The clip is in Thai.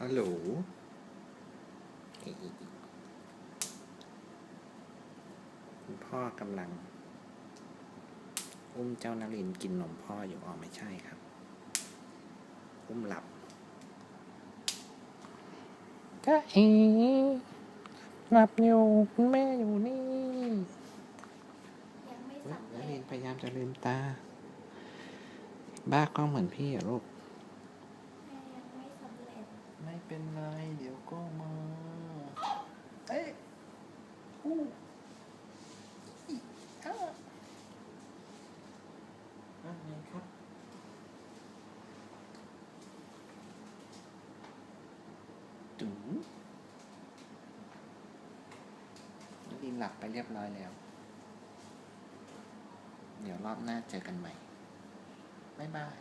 ฮัลโหลคุณพ่อกำลัง อุ้มเจ้านารินกินนมพ่ออยู่อ๋อไม่ใช่ครับ อุ้มหลับก็เอ๋หลับอยู่คุณแม่อยู่นี่ยังไม่เฮ้ยสำนาเร็ริจนพยายามจะลืมตา บ้ากล้องเหมือนพี่อะลูก แม่ยังไม่สำเร็จ ไม่ เป็นไร เดี๋ยวก็มา เอ้ยอู้อีอ้าว่าไงครับจุ๋มน้องดินหลับไปเรียบร้อยแล้ว เดี๋ยวรอบหน้าเจอกันใหม่ บ๊ายบาย